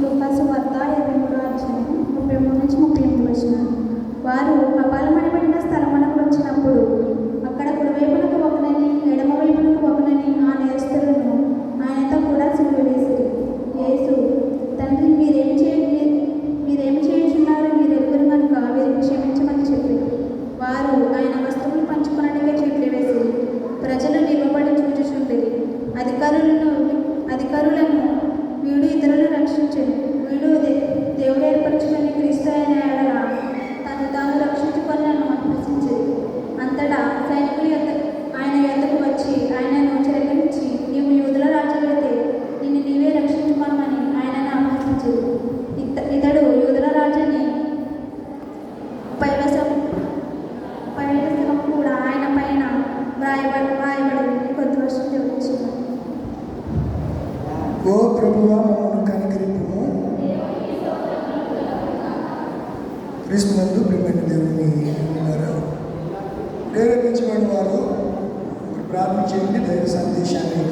లూకాసు వార్త ఇరవై మూడో అధ్యాయం ముప్పై మూడు నుంచి ముప్పై ఎనిమిది వచ్చిన వారు కపాలమణిబడిన స్థలమునకు వచ్చినప్పుడు అక్కడ కుడివైపునకు ఒకనని ఎడమ వైపునకు ఒకనని ఆ నేరస్తులను ఆయనతో కూడా సిలువ యేసు తండ్రి మీరేం చే మీరేం మీరు ఎవరు కనుక వీరిని క్షమించమని చెప్పి వారు ఆయన వస్తువులు పంచుకున్నట్టుగా చెట్లు వేసి ప్రజలు నిలబడి చూచుచుండిరి. అధికారులను అధికారులను వీడు ఇతరులు రక్షించను వీడు దేవుడు ఏర్పరచుకుని క్రీస్తు అయిన ఎడల తను తాను రక్షించుకొనను అని ప్రశ్నించింది. అంతటా సైనికులు యొద్ద ఆయన యొద్దకు వచ్చి ఆయనను చిరకరించి నీవు యూదుల రాజులైతే నిన్ను నీవే రక్షించుకోమని ఆయనను ఆహ్వానించు ఇత ఇతడు యూదుల రాజుని పైవసం పైవసం కూడా ఆయన పైన వ్రాయబడి వ్రాయబడి కొద్ది వర్షం చూపించింది ఓ ప్రభువా మమ్మల్ని క్రీస్తునందు ప్రియమైన దేవుని ఉన్నారు. ప్రేరేపించబడిన వారు ఇప్పుడు ప్రార్థన చేయండి దైవ సందేశాన్ని